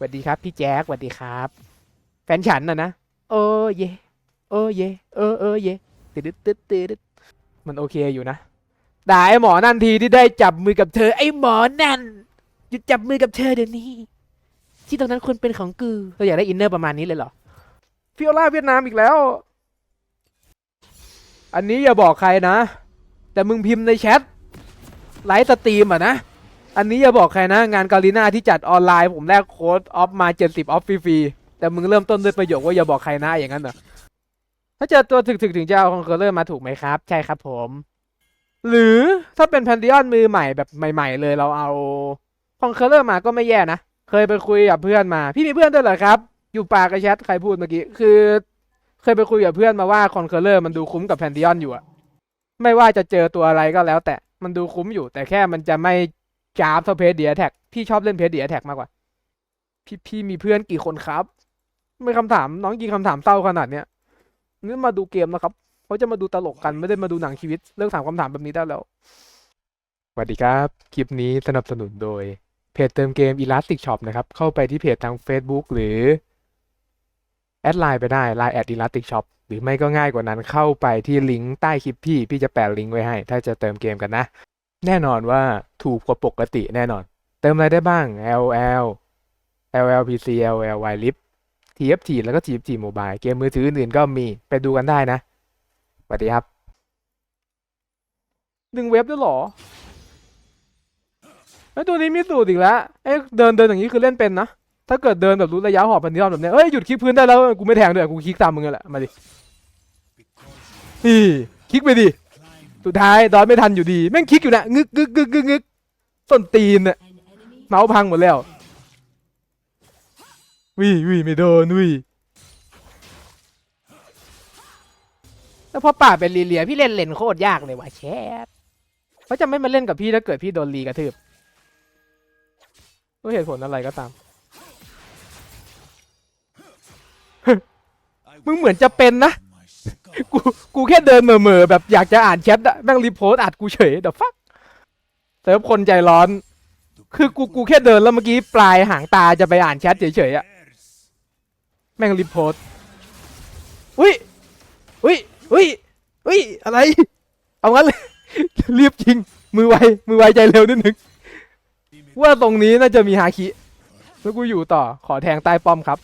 สวัสดีครับ พี่แจ๊คสวัสดีครับ แฟนฉันน่ะนะเออเยเออเยเออเออเยตึ๊ดตึ๊ดตึ๊ดติดมันโอเคอยู่นะด่าไอ้หมอนั่นทีที่ได้จับมือกับเธอ ไอ้หมอนั่นหยุดจับมือกับเธอเดี๋ยวนี้ ที่ตรงนั้นควรเป็นของกูเราอยากได้อินเนอร์ประมาณนี้เลยเหรอฟิโอลาเวียดนามอีกแล้ว อันนี้อย่าบอกใครนะ แต่มึงพิมพ์ในแชทไลฟ์สตรีมอะนะ อันนี้อย่าบอกใครนะ งานกาลิน่าที่จัดออนไลน์ผมแลกโค้ดออฟมา70ออฟฟรีๆแต่มึงเริ่มต้นด้วยประโยคว่าอย่าบอกใครนะอย่างนั้นเหรอถ้าเจอตัวถึกๆถึงจะเอาคอนเคอร์เลอร์มาถูกไหมครับ ใช่ครับผม หรือถ้าเป็นแพนดิออนมือใหม่แบบใหม่ ๆ เลยเราเอาคอนเคอร์เลอร์มาก็ไม่แย่นะ เคยไปคุยกับเพื่อนมา พี่มีเพื่อนด้วยเหรอครับ อยู่ปากกระแชทใครพูดเมื่อกี้ คือ เคยไปคุยกับเพื่อนมาว่าคอนเคอร์เลอร์มันดูคุ้มกับแพนดิออนอยู่อะไม่ว่าจะเจอตัวอะไรก็แล้ว แต่มันดูคุ้มอยู่ แต่แค่มันจะไม่ จาบเท่าเพจเดียแท็กพี่ชอบเล่นเพจเดียแท็กมากกว่า พี่พี่มีเพื่อนกี่คนครับ ไม่คำถาม น้องยิงคำถามเศร้าขนาดเนี้ยนี่มาดูเกมนะครับเขาจะมาดูตลกกันไม่ได้มาดูหนังชีวิตเลิกถามคำถามแบบนี้ได้แล้วสวัสดีครับ คลิปนี้สนับสนุนโดย เพจเติมเกม Elastic Shop นะครับ เข้าไปที่เพจทาง Facebook หรือ แอดไลน์ไปได้ Line แอด Elastic Shop หรือไม่ก็ง่ายกว่านั้นเข้าไปที่ลิงก์ใต้คลิปพี่ พี่จะแปะลิงก์ไว้ให้ ถ้าจะเติมเกมกันนะ แน่นอนว่าถูกกว่าปกติแน่นอน เติมอะไรได้บ้าง LL LLPC LLY Lip TFT แล้วก็ TFT Mobile เกมมือถืออื่นก็มีไปดูกันได้นะสวัสดีครับดึงเว็บด้วยหรอไอตัวนี้มีสูตรอีกแล้วเอ้ยเดินเดินอย่างนี้คือเล่นเป็นนะ ถ้าเกิดเดินแบบรู้ระยะหอบพันนิยมแบบเนี้ยเอ้ยหยุดคลิกพื้นได้แล้วกูไม่แทงด้วยกูคลิกตามมึงแหละมาดินี่คลิกไปดิ สุดท้ายดอนไม่ทันอยู่ดีแม่งคลิกอยู่นะงึกงึกงึกงึกงึกส้นตีนน่ะเมาส์พังหมดแล้ววิวิไม่โดนวิแล้วพอป่าเป็นลีเลียพี่เล่นเลนโคตรยากเลยว่ะแชทเขาจะไม่มาเล่นกับพี่ถ้าเกิดพี่โดนลีกระทืบด้วยเหตุผลอะไรก็ตาม มึงเหมือนจะเป็นนะ กูกูแค่เดินเหม่อๆแบบอยากจะอ่านแชทอะแม่งรีโพสต์อัดกูเฉยเดี๋ยวฟักเซิร์ฟคนใจร้อน คือกูกูแค่เดินแล้วเมื่อกี้ปลายหางตาจะไปอ่านแชทเฉยๆอะแม่งรีโพสต์อุ้ยอุ้ยอุ้ยอุ้ยอะไรเอางั้นเลยรีบจริง มือไวมือไวใจเร็วนิดนึงว่าตรงนี้น่าจะมีฮาคิแล้วกูอยู่ต่อขอแทงใต้ป้อมครับ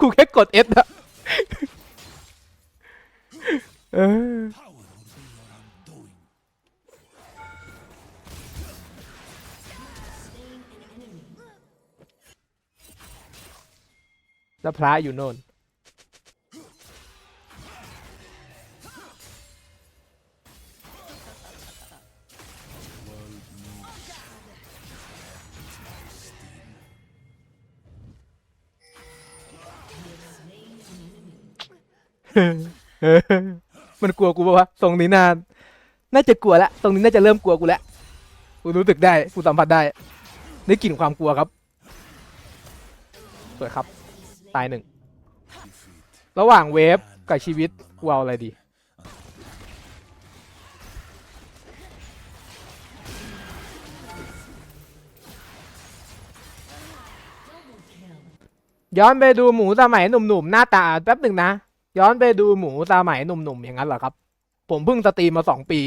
กูแค่กด S อะเออแล้วพระอยู่โน่น มันกลัวกูปะวะตรงนี้นานน่าจะกลัวละตรงนี้น่าจะเริ่มกลัวกูแล้วกูรู้สึกได้กูสัมผัสได้ได้กลิ่นความกลัวครับสวยครับ ตายหนึ่งระหว่างเวฟกับชีวิตกูเอาอะไรดีย้อนไปดูหมูสมัยหนุ่มๆหน้าตาแป๊บหนึ่งนะ ย้อนไปดูหมูสมัยหนุ่มๆอย่างนั้นเหรอครับ ผมเพิ่งสตรีมมาสองปี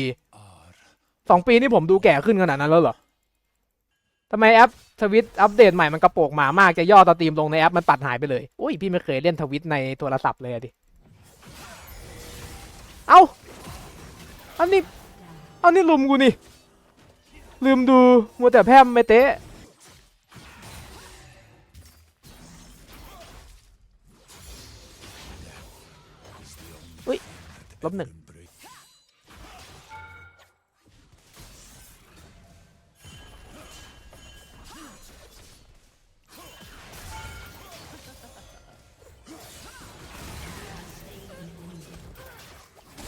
สองปีนี่ผมดูแก่ขึ้นขนาดนั้นแล้วเหรอทำไมแอปทวิตอัปเดตใหม่มันกระโปงหมามากจะย่อสตรีมลงในแอปมันปัดหายไปเลยอุ้ยพี่ไม่เคยเล่นทวิตในโทรศัพท์เลยอะดิเอ้าอันนี้อันนี้ลุมกูนี่ ลืมดูมัวแต่แพร่มไม่เตะ ลบหนึ่ง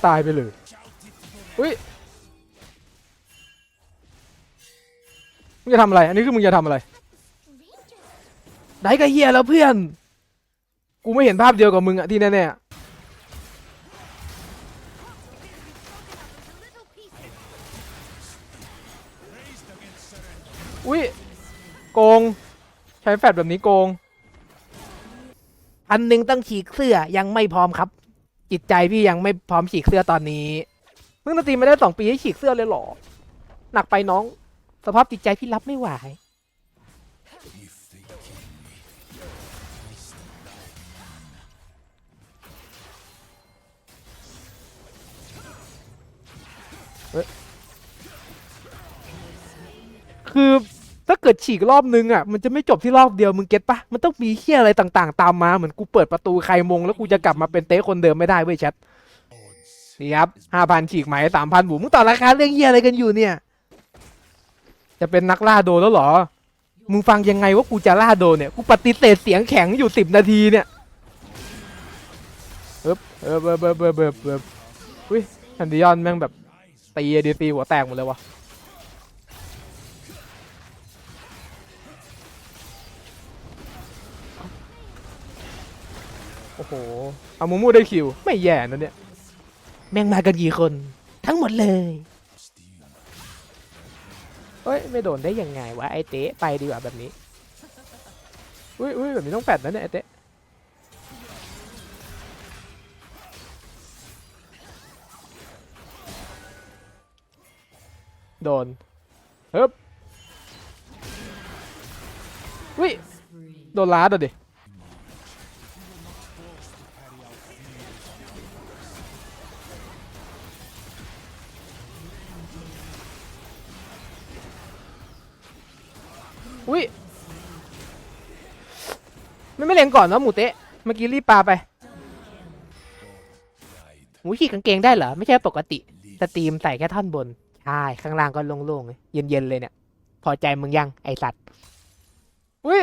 ตายไปเลย อุ้ย มึงจะทำอะไร อันนี้คือมึงจะทำอะไร ได้ก็เฮียแล้วเพื่อน กูไม่เห็นภาพเดียวกับมึงอะที่แน่ๆ ช้แฟดแบบนี้โกง อันหนึ่งต้องฉีกเสื้อยังไม่พร้อมครับ จิตใจพี่ยังไม่พร้อมฉีกเสื้อตอนนี้เพิ่งตีไม่ได้สองปีให้ฉีกเสื้อเลยเหรอ หนักไปน้อง สภาพจิตใจพี่รับไม่ไหว คือ ถ้าเกิดฉีกรอบนึงอะมันจะไม่จบที่รอบเดียวมึงเก็ตปะมันต้องมีเฮียอะไรต่างๆ ตามมาเหมือนกูเปิดประตูใครมง แล้วกูจะกลับมาเป็นเต้คนเดิมไม่ได้เว้ยแชทนี่ครับห้าพันฉีกไหมสามพันบุ๋มมึงต่อราคาเรื่องเฮียอะไรกันอยู่เนี่ย จะเป็นนักล่าโดนแล้วเหรอ มึงฟังยังไงว่ากูจะล่าโดนเนี่ยกูปฏิเสธเสียงแข็งอยู่สิบนาทีเนี่ยเอบเอบเอบเอบเอบเอบเอบอุ้ยฮันดิยอนแม่งแบบตีเดีตีหัวแตกหมดเลยวะ โอ้โห เอามูมูได้คิว ไม่แย่นะเนี่ย แม่งมากันกี่คน ทั้งหมดเลยเฮ้ย ไม่โดนได้ยังไงวะไอเตะไปดีกว่าแบบนี้ อุ้ยอุ้ยแบบนี้ต้องแปดนะเนี่ยไอเตะโดนเฮ้ยอุ้ยโดนล้าดอดิ อุ้ยไม่ไม่เล็งก่อนเนอะหมูเตะเมื่อกี้รีบปาไปหูขี่กางเกงได้เหรอ ไม่ใช่ปกติสตรีมใส่แค่ท่อนบน ใช่ ข้างล่างก็โล่งๆ เย็นๆ เลยเนี่ย พอใจมึงยัง ไอสัตว์อุ้ย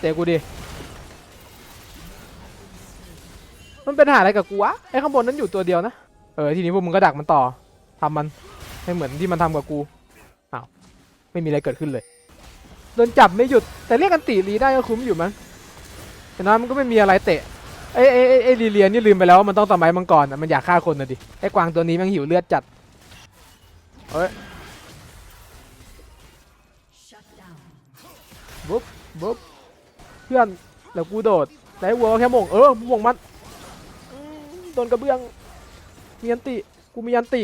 เตะกูดิ มันเป็นหาอะไรกับกูวะ ไอข้างบนนั้นอยู่ตัวเดียวนะ เออทีนี้พวกมึงก็ดักมันต่อทำมันให้เหมือนที่มันทำกับกูอ้าวไม่มีอะไรเกิดขึ้นเลยโดนจับไม่หยุดแต่เรียกกันตีรีได้ก็คุ้มอยู่มั้งแต่น้อยมันก็ไม่มีอะไรเตะไอ้ไอ้ไอ้ไอ้ลีเลียนนี่ลืมไปแล้วว่ามันต้องสมัยมังกรอะมันอยากฆ่าคนนะดิไอ้กวางตัวนี้มันหิวเลือดจัดเอ้ยบุ๊บบุ๊บเพื่อนแล้วกูโดดแต่ไอ้วัวแค่มงเออมงมันอืมโดนกระเบื้อง มียันติ กูมียันติ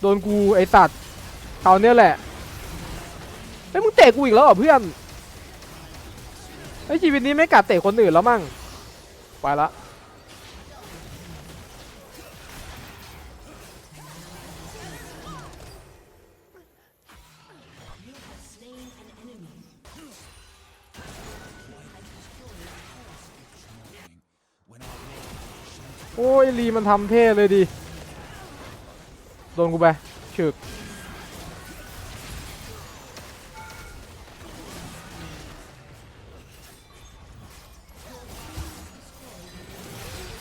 โดนกูไอสัตว์เขาเนี้ยแหละไอ้ยมึงเตะกูอีกแล้วเหรอเพื่อนไอ้ชีวิตนี้ไม่กัดเตะคนอื่นแล้วมั่ง ไปละ ลีมันทำเท่เลยดิ โดนกูไปฉึก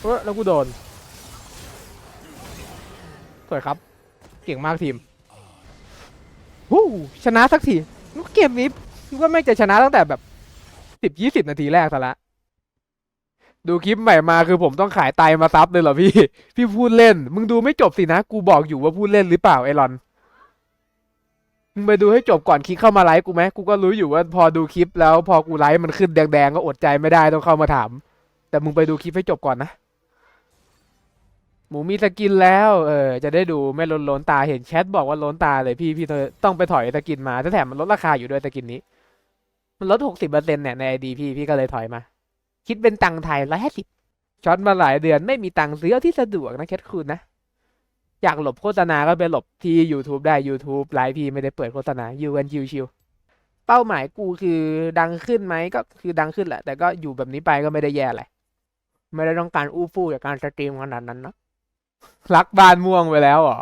เออแล้วกูโดน สวยครับ เก่งมากทีมฮู้ชนะสักทีเกมนี้ว่าแม่จะชนะตั้งแต่แบบสิบยี่สิบนาทีแรกซะละ ดูคลิปใหม่มาคือผมต้องขายไตมาซับเลยเหรอพี่ พี่พูดเล่น มึงดูไม่จบสินะ กูบอกอยู่ว่าพูดเล่นหรือเปล่าไอรอน มึงไปดูให้จบก่อนคลิกเข้ามาไลฟ์กูไหมกูก็รู้อยู่ว่าพอดูคลิปแล้วพอกูไลฟ์มันขึ้นแดงๆก็อดใจไม่ได้ต้องเข้ามาถาม แต่มึงไปดูคลิปให้จบก่อนนะ หมูมีสกินแล้ว เออ จะได้ดูไม่ล้นล้นตาเห็นแชทบอกว่าล้นตาเลยพี่พี่ต้องไปถอยสกินมาแต่แถมมันลดราคาอยู่ด้วยสกินนี้ มันลดหกสิบเปอร์เซ็นต์เนี่ยในไอดีพี่พี่ก็เลยถอยมา คิดเป็นตังค์ไทยร้อยห้าสิบช็อตมาหลายเดือนไม่มีตังค์ซื้อที่สะดวกนะแคทคุณนะ อยากหลบโฆษณาก็ไปหลบที่ YouTube ได้ YouTube ไลฟ์พี่ไม่ได้เปิดโฆษณาอยู่กันชิวๆเป้าหมายกูคือดังขึ้นไหมก็คือดังขึ้นแหละ แต่ก็อยู่แบบนี้ไปก็ไม่ได้แย่อะไรไม่ได้ต้องการอู้ฟู่จากการสตรีมขนาดนั้นนะรักบ้านม่วงไปแล้วหรอ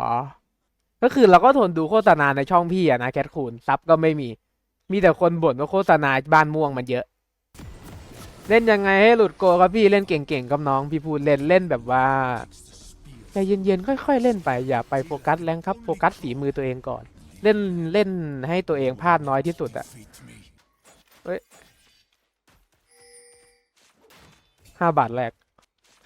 ก็คือเราก็ทนดูโฆษณาในช่องพี่อะนะแคทคูนซับก็ไม่มี มีแต่คนบ่นว่าโฆษณาบ้านม่วงมันเยอะ เล่นยังไงให้หลุดโกครับพี่เล่นเก่งๆกับน้องพี่พูดเล่นเล่นแบบว่าใจเย็นๆค่อยๆเล่นไปอย่าไปโฟกัสแรงครับโฟกัสฝีมือตัวเองก่อน เล่นเล่นให้ตัวเองพลาดน้อยที่สุดอะเฮ้ยห้าบาทแรก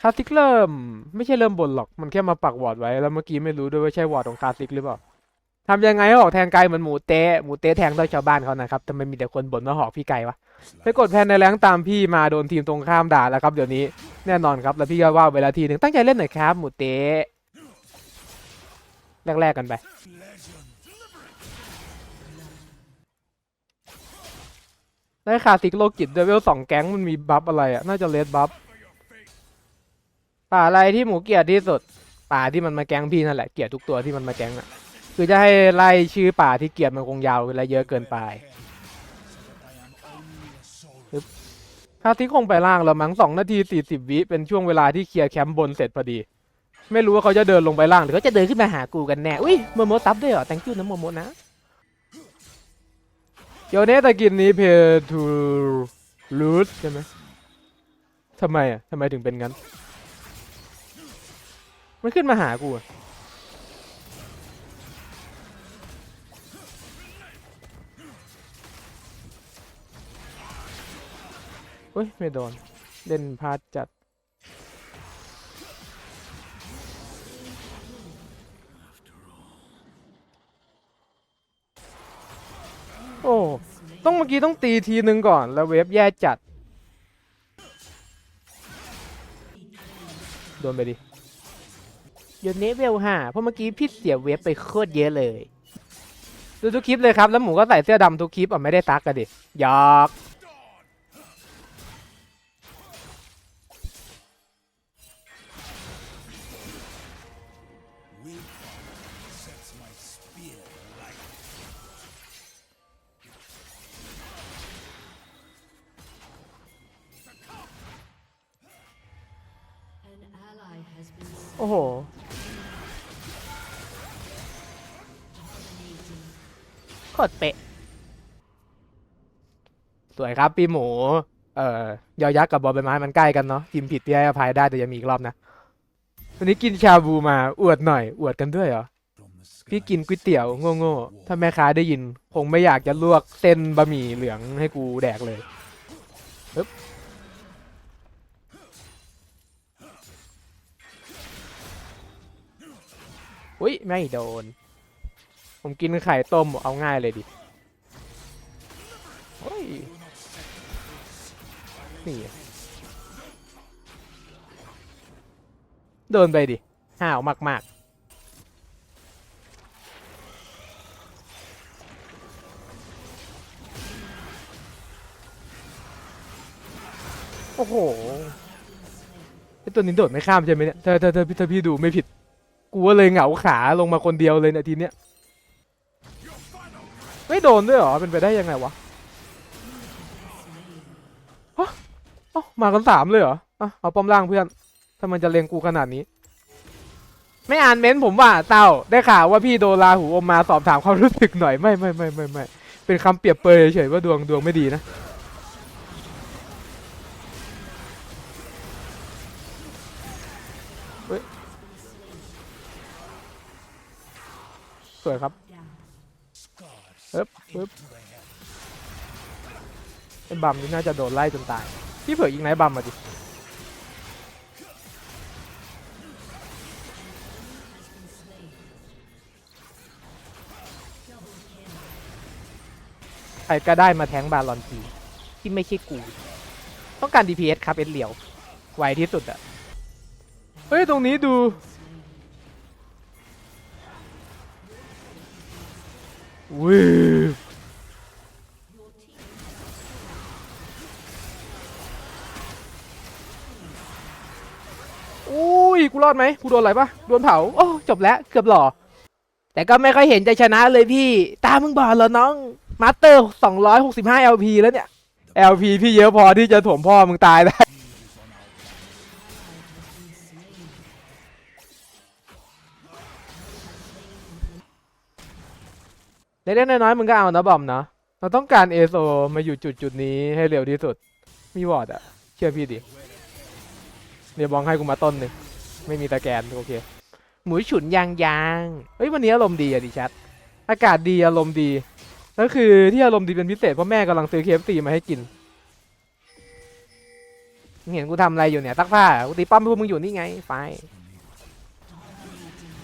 คาสสิกเริ่ม ไม่ใช่เริ่มบนหรอกมันแค่มาปักวอร์ดไว้แล้วเมื่อกี้ไม่รู้ด้วยว่าใช่วอร์ดของคาสสิกหรือเปล่าทำยังไงให้ออกแทงไกลเหมือนหมูเตะหมูเตะแทงด้ชาวบ้านเขานะครับทำไมมีแต่คนบ่นว่าหอกพี่ไกลวะ ไปกดแพนในแรงตามพี่มาโดนทีมตรงข้ามด่าแล้วครับเดี๋ยวนี้แน่นอนครับแล้วพี่ก็ว่าเวลาทีหนึ่งตั้งใจเล่นหน่อยครับหมูเตะแรกๆกันไปได้คาซิกโลกิตเดวิลสองแก๊งมันมีบัฟอะไรอะ น่าจะเลดบัฟป่าอะไรที่หมูเกลียดที่สุด ป่าที่มันมาแก๊งพี่นั่นแหละเกลียดทุกตัวที่มันมาแก๊งอะ คือจะให้ไล่ชื่อป่าที่เกลียดมันคงยาวและเยอะเกินไป ปึ๊บคาซิคงไปล่างแล้วมั้งสองนาทีสี่สิบวิเป็นช่วงเวลาที่เคลียร์แคมป์บนเสร็จพอดี ไม่รู้ว่าเขาจะเดินลงไปล่างหรือเขาจะเดินขึ้นมาหากูกันแน่ อุ้ยโมโมซับด้วยเหรอ thank you นะโมโมนะเดี๋ยวนี้ตะกินนี้เพทูรูทใช่ไหมทำไมอะทำไมถึงเป็นงั้น มันขึ้นมาหากูอะ เฮ้ย ไม่โดน เล่นพลาดจัด โอ้ ต้องเมื่อกี้ต้องตีทีนึงก่อน แล้วเวฟแย่จัด โดนไปดิเดี๋ยนี้เวลห้าเพราะเมื่อกี้พี่เสียเวฟไปโคตรเยอะเลย ดูทุกคลิปเลยครับ แล้วหมูก็ใส่เสื้อดำทุกคลิปอะไม่ได้ซักกันดิหยอก อ้โห โคตรเป๊ะ สวยครับปีหมู เอ่อยอยักษ์กับบอลใบไม้มันใกล้กันเนาะทีมผิดพี่ให้อภัยได้แต่ยังมีอีกรอบนะ วันนี้กินชาบูมาอวดหน่อย อวดกันด้วยเหรอ พี่กินก๋วยเตี๋ยวโง่ๆ ถ้าแม่ค้าได้ยิน คงไม่อยากจะลวกเส้นบะหมี่เหลืองให้กูแดกเลยปึ๊บ อุ้ยไม่โดน ผมกินไข่ต้มเอาง่ายเลยดิโอ้ยนี่โดนไปดิห้าวมาก ๆโอ้โหไอตัวนี้โดดไม่ข้ามใช่ไหมเนี่ยถ้าถ้าถ้าพี่ถ้าพี่ดูไม่ผิด กูก็เลยเหงาขาลงมาคนเดียวเลยเนะทีเนี้ยไม่โดนด้วยเหรอเป็นไปได้ยังไงวะฮะเอ้ามากันสามเลยเหรออะเอาป้อมล่างเพื่อนถ้ามันจะเลงกูขนาดนี้ ไม่อ่านเม้นต์ผมว่าเต้าได้ข่าวว่าพี่โดนลาหูอมมาสอบถามความรู้สึกหน่อยไม่ไม่ไม่ไม่ไม่เป็นคำเปรียบเปรยเฉยว่าดวงดวงไม่ดีนะ วยครับปึ๊บปึ๊บไอ้บัมนี่น่าจะโดนไล่จนตาย พี่เผื่อยิงไหนบัมมาดิใครก็ได้มาแทงบาลอนทีที่ไม่ใช่กู ต้องการ DPS ครับเอ็นเหลียว ไวที่สุดอะเฮ้ย ตรงนี้ดู วิวอุ้ย กูรอดไหมกูโดนอะไรปะโดนเผา โอ้ จบแล้ว เกือบหล่อ แต่ก็ไม่ค่อยเห็นจะชนะเลยพี่ ตามึงบอดเหรอน้อง มาสเตอร์ 265 LP แล้วเนี่ย LP พี่เยอะพอที่จะถ่วมพ่อมึงตายได้ เล็กๆน้อยๆมึงก็เอานะบอมนะเราต้องการเอโซมาอยู่จุดจุดๆนี้ให้เร็วที่สุด มีวอร์ดอะเชื่อพี่ดิเดี๋ยวบองให้กูมาต้นหนึ่งไม่มีตะแกนโอเค หมูฉุนยางยางเฮ้ยวันนี้อารมณ์ดีอะดิชัด อากาศดีอารมณ์ดีก็คือที่อารมณ์ดีเป็นพิเศษเพราะแม่กำลังซื้อเคฟซีมาให้กินเห็นกูทำอะไรอยู่เนี่ยซักผ้ากูตีป้อมพวกมึงอยู่นี่ไงไฟ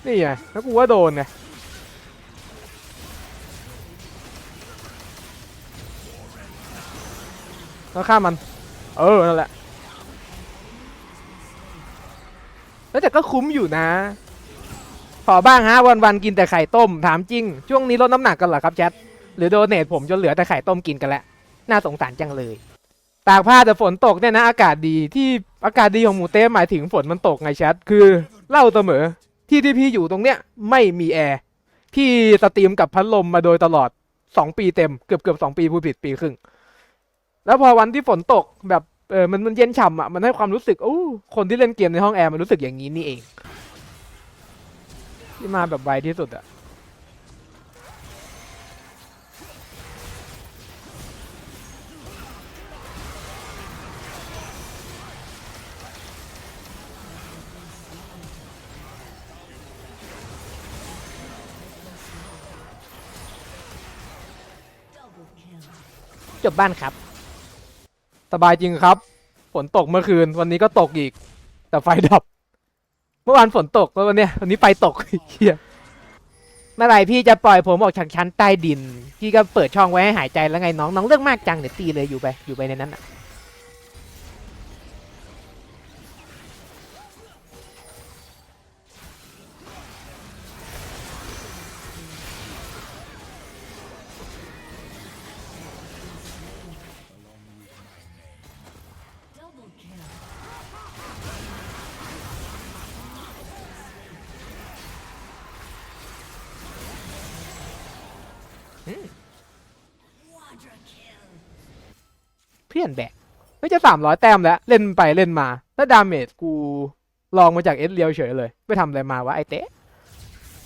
นี่ไงแล้วกูว่าโดนไง แล้วฆ่ามัน เออ นั่นแหละ แล้วแต่ก็คุ้มอยู่นะ ขอบ้างฮะวันวัน ๆ กินแต่ไข่ต้ม ถามจริง ช่วงนี้ลดน้ำหนักกันเหรอครับแชท หรือโดเนทผมจนเหลือแต่ไข่ต้มกินกันแล้วน่าสงสารจังเลย ตากผ้าแต่ฝนตกเนี่ยนะ อากาศดีที่อากาศดีของหมูเต้หมายถึงฝนมันตกไงแชท คือเล่าเสมอ ที่ที่พี่อยู่ตรงเนี้ยไม่มีแอร์พี่สตรีมกับพัดลมมาโดยตลอด 2 ปีเต็ม เกือบเกือบสองปีผู้ผิดปีครึ่ง แล้วพอวันที่ฝนตกแบบเออมันมันเย็นฉ่ำอะมันให้ความรู้สึกโอ้คนที่เล่นเกมในห้องแอร์มันรู้สึกอย่างนี้นี่เอง ที่มาแบบไวที่สุดอะจบบ้านครับ สบายจริงครับ ฝนตกเมื่อคืน วันนี้ก็ตกอีก แต่ไฟดับ เมื่อวานฝนตกแล้ววันเนี้ยวันนี้ไฟตกเฮียเมื่อไหร่พี่จะปล่อยผมออกจากชั้นใต้ดิน พี่ก็เปิดช่องไว้ให้หายใจแล้วไงน้อง น้องเรื่องมากจังเดี๋ยวตีเลยอยู่ไป อยู่ไปในนั้นอะ เพื่อนแบกไม่จะสามร้อยแต้มแล้ว เล่นไปเล่นมา แล้วดาเมจกูลองมาจากเอสเลียวเฉยเลย ไปทำอะไรมาวะไอเต๊ะ